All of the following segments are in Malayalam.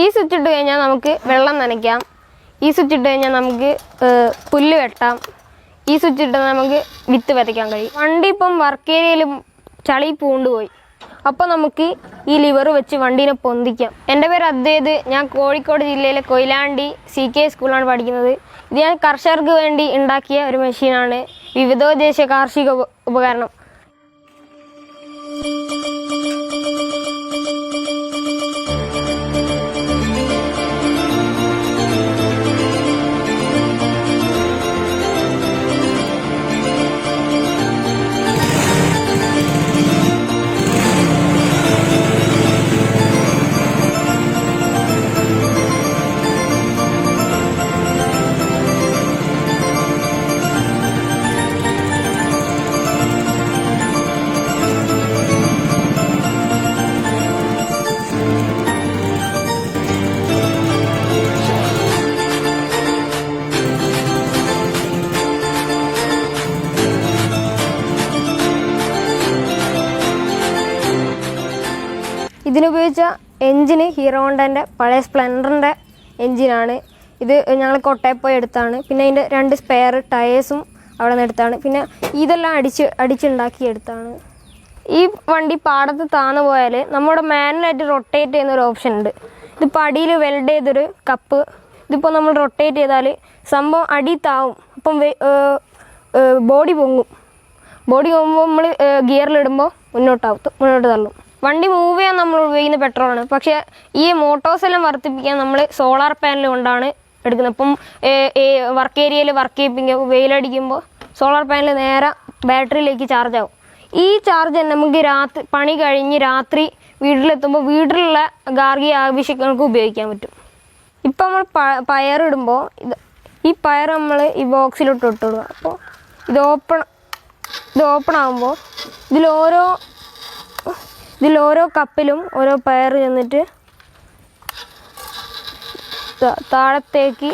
ഈ സ്വിച്ച് ഇട്ട് കഴിഞ്ഞാൽ നമുക്ക് വെള്ളം നനയ്ക്കാം. ഈ സ്വിച്ച് ഇട്ട് കഴിഞ്ഞാൽ നമുക്ക് പുല്ല് വെട്ടാം. ഈ സ്വിച്ച് ഇട്ട് നമുക്ക് വിത്ത് വിതയ്ക്കാൻ കഴിയും. വണ്ടി ഇപ്പം വർക്ക് ഏരിയയിൽ ചളി പൂണ്ടുപോയി. അപ്പോൾ നമുക്ക് ഈ ലിവർ വെച്ച് വണ്ടീനെ പൊന്തിക്കാം. എന്റെ പേര് അദ്വൈത്. ഞാൻ കോഴിക്കോട് ജില്ലയിലെ കൊയിലാണ്ടി സി കെ സ്കൂളിലാണ് പഠിക്കുന്നത്. ഇത് ഞാൻ കർഷകർക്ക് വേണ്ടി ഉണ്ടാക്കിയ ഒരു മെഷീനാണ് വിവിധോദ്ദേശ കാർഷിക ഉപ- ഉപകരണം. ഇതിനുപയോഗിച്ച എഞ്ചിന് ഹീറോ ഹോണ്ടന്റെ പഴയ സ്പ്ലെൻഡറിന്റെ എഞ്ചിനാണ്. ഇത് ഞങ്ങൾ കൊട്ടയപ്പോയി എടുത്താണ്. പിന്നെ അതിന്റെ രണ്ട് സ്പെയർ ടയേഴ്സും അവിടെ നിന്ന് എടുത്താണ്. പിന്നെ ഇതെല്ലാം അടിച്ച് അടിച്ചുണ്ടാക്കി എടുത്താണ്. ഈ വണ്ടി പാടത്ത് താന്നു പോയാൽ നമ്മുടെ മാനുവലായിട്ട് റൊട്ടേറ്റ് ചെയ്യുന്ന ഒരു ഓപ്ഷൻ ഉണ്ട്. ഇത് പടിയിൽ വെൽഡ് ചെയ്തൊരു കപ്പ്. ഇതിപ്പോൾ നമ്മൾ റൊട്ടേറ്റ് ചെയ്താൽ സംഭവം അടി താവും. അപ്പം ബോഡി പൊങ്ങും. ബോഡി പൊങ്ങുമ്പോൾ നമ്മൾ ഗിയറിലിടുമ്പോൾ മുന്നോട്ടാവും മുന്നോട്ട് തള്ളും. വണ്ടി മൂവ് ചെയ്യാൻ നമ്മൾ ഉപയോഗിക്കുന്ന പെട്രോളാണ് പക്ഷെ ഈ മോട്ടോഴ്സ് എല്ലാം വർദ്ധിപ്പിക്കാൻ നമ്മൾ സോളാർ പാനൽ കൊണ്ടാണ് എടുക്കുന്നത്. ഇപ്പം വർക്ക് ഏരിയയിൽ വർക്ക് ചെയ്യിപ്പിക്കുമ്പോൾ വെയിലടിക്കുമ്പോൾ സോളാർ പാനൽ നേരെ ബാറ്ററിയിലേക്ക് ചാർജ് ആവും. ഈ ചാർജ് തന്നെ നമുക്ക് രാത്രി പണി കഴിഞ്ഞ് രാത്രി വീട്ടിലെത്തുമ്പോൾ വീട്ടിലുള്ള ഗാർഹിക ആവശ്യങ്ങൾക്ക് ഉപയോഗിക്കാൻ പറ്റും. ഇപ്പം നമ്മൾ പ പയറിടുമ്പോൾ ഇത് ഈ പയർ നമ്മൾ ഈ ബോക്സിലോട്ട് ഇട്ടിടുക അപ്പോൾ ഇത് ഓപ്പൺ ഇത് ഓപ്പൺ ആകുമ്പോൾ ഇതിലോരോ ഓരോ കപ്പിലും ഓരോ പയർ ചെന്നിട്ട് താഴത്തേക്ക്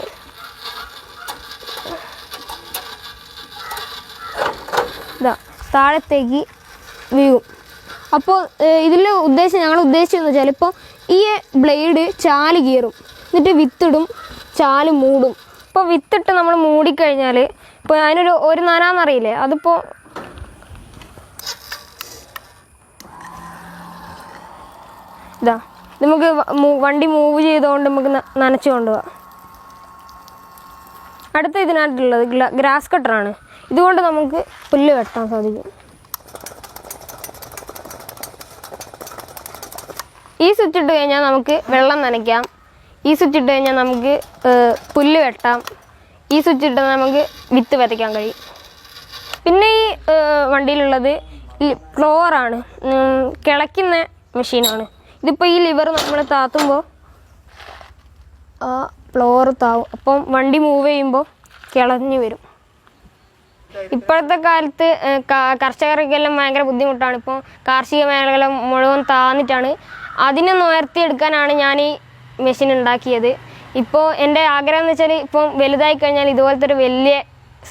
താഴത്തേക്ക് വീഴും. അപ്പോൾ ഇതിൽ ഉദ്ദേശം ഞങ്ങൾ ഉദ്ദേശിച്ചതെന്ന് വെച്ചാൽ ഇപ്പോൾ ഈ ബ്ലേഡ് ചാൽ കീറും. എന്നിട്ട് വിത്തിടും ചാൽ മൂടും. ഇപ്പോൾ വിത്തിട്ട് നമ്മൾ മൂടിക്കഴിഞ്ഞാൽ ഇപ്പോൾ അതിനൊരു ഒരു നനാന്നറിയില്ലേ അതിപ്പോൾ ഇതാ നമുക്ക് വണ്ടി മൂവ് ചെയ്തുകൊണ്ട് നമുക്ക് നനച്ചു കൊണ്ടുപോകാം അടുത്ത ഇതിനായിട്ടുള്ളത് ഗ്രാസ് കട്ടറാണ്. ഇതുകൊണ്ട് നമുക്ക് പുല്ല് വെട്ടാൻ സാധിക്കും. ഈ സ്വിച്ച് ഇട്ട് കഴിഞ്ഞാൽ നമുക്ക് വെള്ളം നനയ്ക്കാം. ഈ സ്വിച്ച് ഇട്ട് കഴിഞ്ഞാൽ നമുക്ക് പുല്ല് വെട്ടാം. ഈ സ്വിച്ച് ഇട്ട് നമുക്ക് വിത്ത് വിതയ്ക്കാൻ കഴിയും. പിന്നെ ഈ വണ്ടിയിലുള്ളത് ഫ്ലോറാണ് കിളയ്ക്കുന്ന മെഷീനാണ് ഇതിപ്പോൾ ഈ ലിവർ നമ്മൾ താത്തുമ്പോൾ ആ ഫ്ലോർ താവും. അപ്പം വണ്ടി മൂവ് ചെയ്യുമ്പോൾ കിളഞ്ഞു വരും. ഇപ്പോഴത്തെ കാലത്ത് കർഷകർക്കെല്ലാം ഭയങ്കര ബുദ്ധിമുട്ടാണ്. ഇപ്പോൾ കാർഷിക മേഖല മുഴുവൻ താന്നിട്ടാണ്. അതിനെ ഉയർത്തിയെടുക്കാനാണ് ഞാൻ ഈ മെഷീൻ ഉണ്ടാക്കിയത്. ഇപ്പോൾ എന്റെ ആഗ്രഹം എന്ന് വെച്ചാൽ ഇപ്പം വലുതായി കഴിഞ്ഞാൽ ഇതുപോലത്തെ ഒരു വലിയ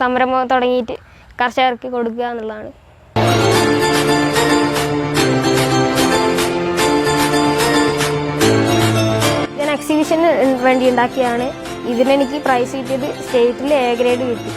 സംരംഭം തുടങ്ങിയിട്ട് കർഷകർക്ക് കൊടുക്കുക എന്നുള്ളതാണ്. വേണ്ടി ഉണ്ടാക്കിയതാണ് ഇതിനെനിക്ക് പ്രൈസ് കിട്ടിയത് സ്റ്റേറ്റിൽ എ ഗ്രേഡ് കിട്ടി.